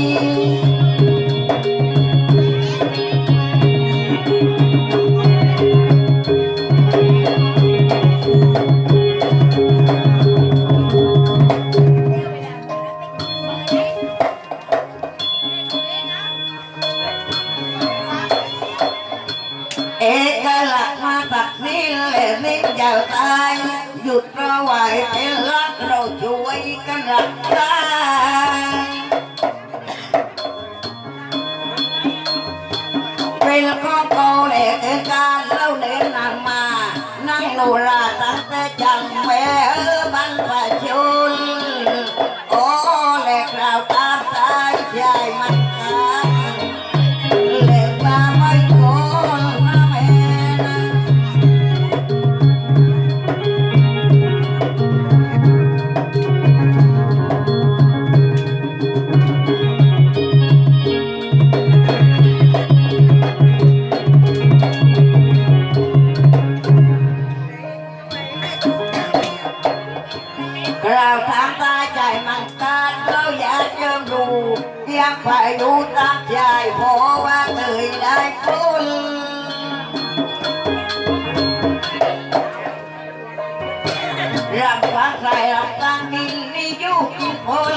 เอกลักษณ์พักนี่แหละนิ่ยาวตายหยุดระไหวเป็นรักเราช่วยกันรักษา ไปละก็โตเล่การเล่าเล่นนางมา นั่งโนราตั้งแต่จังแม่ กคน รักฟ้าใรรัตั้งดินนี่ยุคทุกคน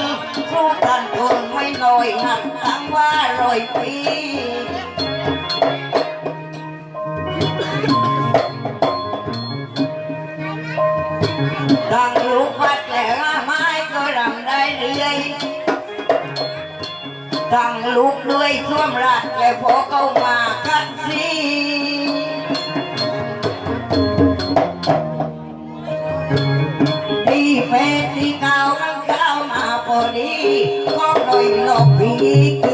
สู้ทันคนไม่น้อยหักตั้งว่าร้อยปีดังลูกวัดและไม้ก็รำได้เลย ตั้งลุกด้วยส้วมรัดและพอเข้ามาคัดซีดีเฟสที่เก่านั้นเก้ามาพอดีก็เลยหลบอีก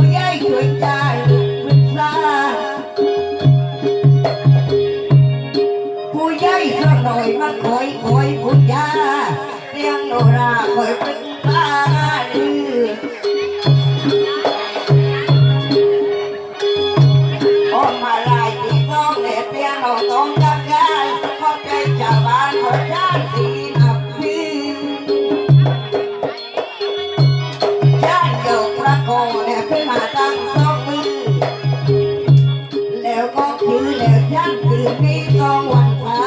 คยเป็นตาดื้อโมาลายที่ต้อเล็บเอยงเราต้องจับกันขอบใจชาวบ้านขอชาติดีนับพี่ญาติเกี่ยวพระโกเนี่ยขึ้นมาตั้งสองมือแล้วก็คือแล้วญาติคือพี่ต้องวันทา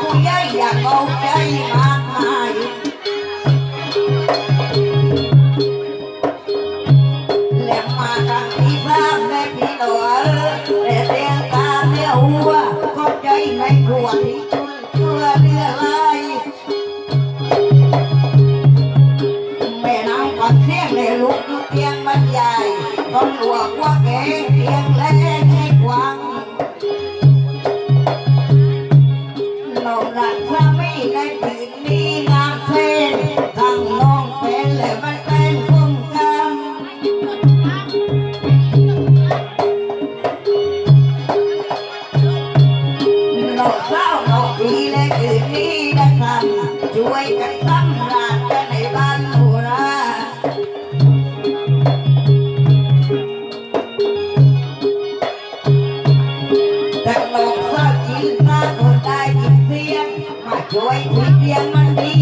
Cuiaia, qual cuiaia போய் குளிக்கிய மண்டி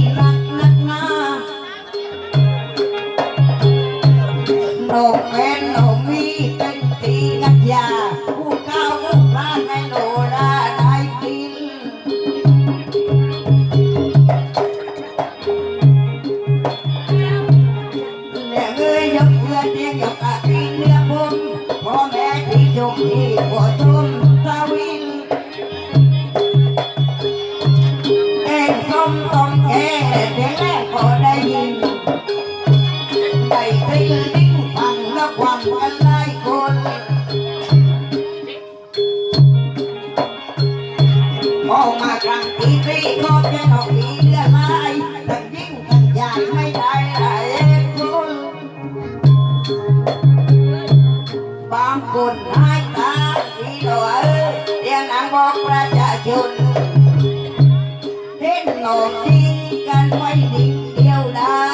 บอกประชาชนเห็นหลอกดีกันไม่ดีเดียวได้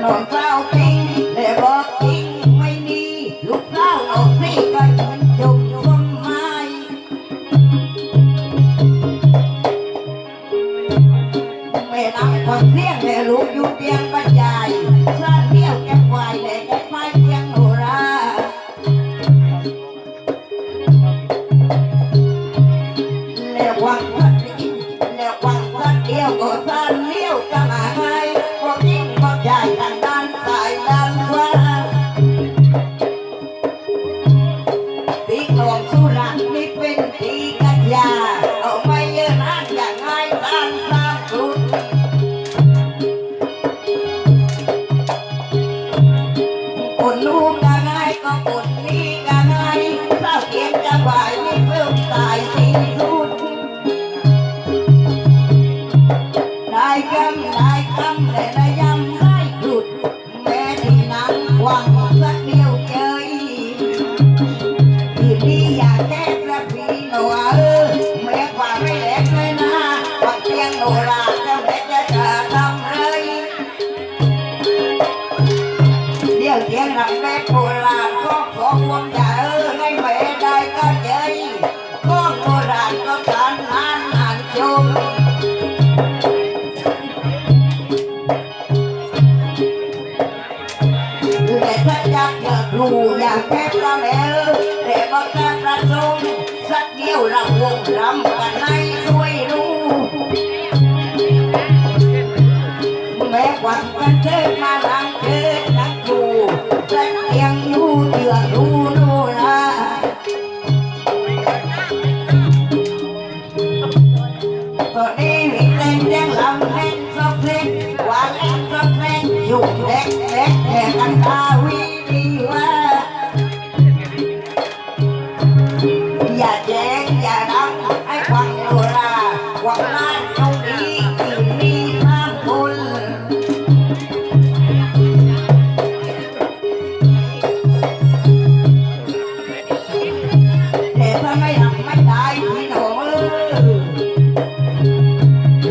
หลอกเจ้าทิ้งและบอกทิ้งไม่ดีลูกเจ้าเอาสิก็ยืนจมอยู่วามหมายม่รักความเสี่ยงแต่ลูกอยู่เตียงบรรยาย no แค่พระแมวเรียกว่าแค่พระทรงสักเดียวรำวงรำกันให้ด้วยรู้แม่กวันกันเทพมาลัง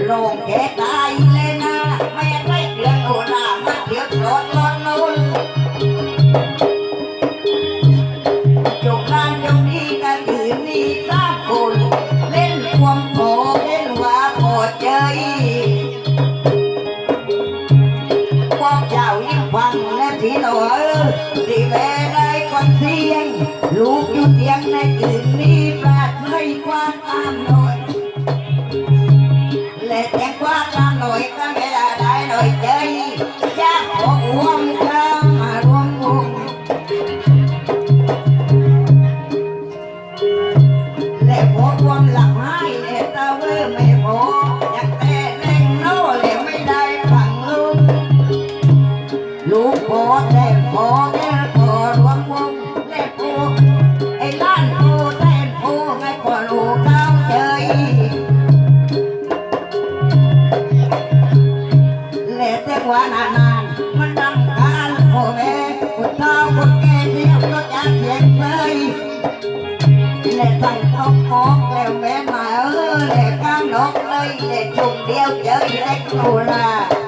โลงแกตายเลยนะแม่ไม่เกลียดโอรามาเดือดร้อนร้อนนุ่นจบร้านยงนี้กันคืนนี้สร้างคนเล่นความโผเล่นว่าพอใจความเจ้ายิ่งฟังและที่เราเออที่แม่ได้ความเสียงลูกอยู่เตียงในคืนนี้ปราดไม่ความตามนอ எனக்கு